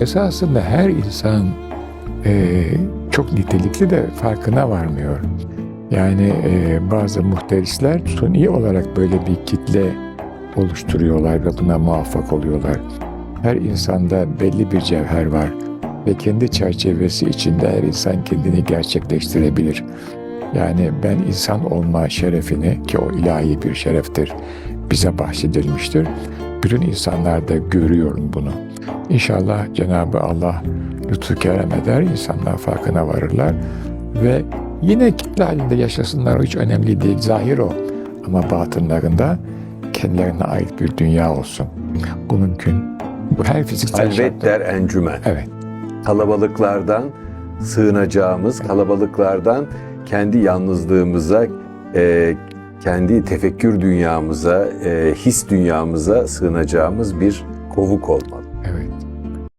Esasında her insan e, çok nitelikli de farkına varmıyor. Yani e, bazı muhterisler suni olarak böyle bir kitle oluşturuyorlar ve buna muvaffak oluyorlar. Her insanda belli bir cevher var ve kendi çerçevesi içinde her insan kendini gerçekleştirebilir. Yani ben insan olma şerefini ki o ilahi bir şereftir bize bahşedilmiştir. Bütün insanlarda görüyorum bunu. İnşallah Cenab-ı Allah lütfu kerem eder, insanlar farkına varırlar ve yine kitle halinde yaşasınlar o hiç önemli değil, zahir o. Ama batınlarında kendilerine ait bir dünya olsun. Bu mümkün. Bu her fiziksel şartta- der encümen. Evet. Kalabalıklardan sığınacağımız, kalabalıklardan kendi yalnızlığımıza, e, kendi tefekkür dünyamıza, e, his dünyamıza sığınacağımız bir kovuk olmalı.